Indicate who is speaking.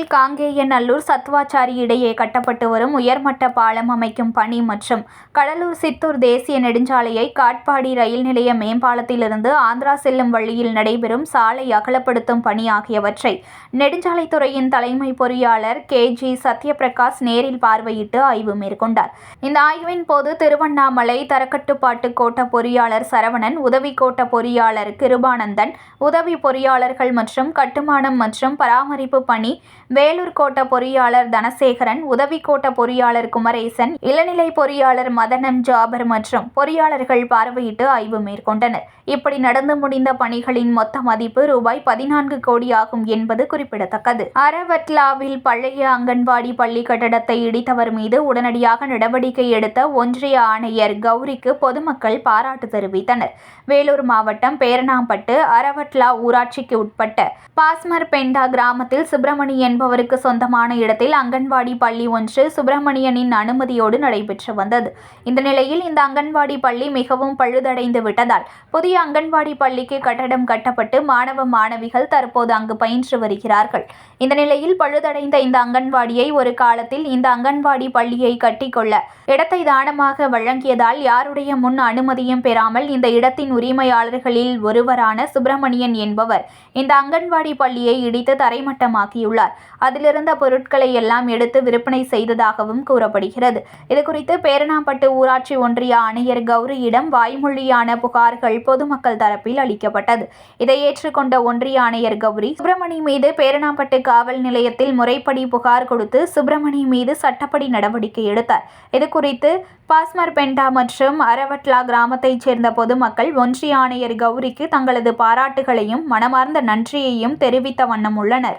Speaker 1: காங்கேயநல்லூர் சத்வாச்சாரி இடையே கட்டப்பட்டு வரும் உயர்மட்ட பாலம் அமைக்கும் பணி மற்றும் கடலூர் சித்தூர் தேசிய நெடுஞ்சாலையை காட்பாடி ரயில் நிலைய மேம்பாலத்திலிருந்து ஆந்திரா செல்லும் வழியில் நடைபெறும் சாலை அகலப்படுத்தும் பணி ஆகியவற்றை நெடுஞ்சாலைத்துறையின் தலைமை பொறியாளர் கே ஜி சத்யபிரகாஷ் நேரில் பார்வையிட்டு ஆய்வு மேற்கொண்டார். இந்த ஆய்வின் போது திருவண்ணாமலை தரக்கட்டுப்பாட்டு கோட்ட பொறியாளர் சரவணன் உதவி கோட்ட பொறியாளர் கிருபானந்தன் உதவி பொறியாளர்கள் மற்றும் கட்டுமானம் மற்றும் பராமரிப்பு பணி வேலூர் கோட்ட பொறியாளர் தனசேகரன் உதவி கோட்ட பொறியாளர் குமரேசன் இளநிலை பொறியாளர் மதனம் ஜாபர் மற்றும் பொறியாளர்கள் பார்வையிட்டு ஆய்வு மேற்கொண்டனர். இப்படி நடந்து முடிந்த பணிகளின் மொத்த மதிப்பு ரூபாய் பதினான்கு கோடி ஆகும் என்பது குறிப்பிடத்தக்கது. அரவட்லாவில் பழைய அங்கன்வாடி பள்ளி கட்டடத்தை இடித்தவர் மீது உடனடியாக நடவடிக்கை எடுத்த ஒன்றிய ஆணையர் கௌரிக்கு பொதுமக்கள் பாராட்டு தெரிவித்தனர். வேலூர் மாவட்டம் பேரணாம்பட்டு அரவட்லா ஊராட்சிக்கு உட்பட்ட பாஸ்மர் பெண்டா கிராமத்தில் சுப்பிரமணி என்பவருக்கு சொந்தமான இடத்தில் அங்கன்வாடி பள்ளி ஒன்று சுப்பிரமணியனின் அனுமதியோடு நடைபெற்று வந்தது. இந்த நிலையில் இந்த அங்கன்வாடி பள்ளி மிகவும் பழுதடைந்து விட்டதால் புதிய அங்கன்வாடி பள்ளிக்கு கட்டடம் கட்டப்பட்டு மாணவ மாணவிகள் தற்போது அங்கு பயின்று வருகிறார்கள். இந்த நிலையில் பழுதடைந்த இந்த அங்கன்வாடியை ஒரு காலத்தில் இந்த அங்கன்வாடி பள்ளியை கட்டிக்கொள்ள இடத்தை தானமாக வழங்கியதால் யாருடைய முன் அனுமதியும் பெறாமல் இந்த இடத்தின் உரிமையாளர்களில் ஒருவரான சுப்பிரமணியன் என்பவர் இந்த அங்கன்வாடி பள்ளியை இடித்து தரைமட்டமாக்கியுள்ளார். அதிலிருந்த பொருட்களை எல்லாம் எடுத்து விற்பனை செய்ததாகவும் கூறப்படுகிறது. இதுகுறித்து பேரணாம்பட்டு ஊராட்சி ஒன்றிய ஆணையர் கௌரியிடம் வாய்மொழியான புகார்கள் பொதுமக்கள் தரப்பில் அளிக்கப்பட்டது. இதை ஏற்றுக்கொண்ட ஒன்றிய ஆணையர் கௌரி சுப்பிரமணி மீது பேரணாம்பட்டு காவல் நிலையத்தில் முறைப்படி புகார் கொடுத்து சுப்பிரமணி மீது சட்டப்படி நடவடிக்கை எடுத்தார். இதுகுறித்து பாஸ்மர் பெண்டா மற்றும் அரவட்லா கிராமத்தைச் சேர்ந்த பொதுமக்கள் ஒன்றிய ஆணையர் கௌரிக்கு தங்களது பாராட்டுகளையும் மனமார்ந்த நன்றியையும் தெரிவித்த வண்ணம் உள்ளனர்.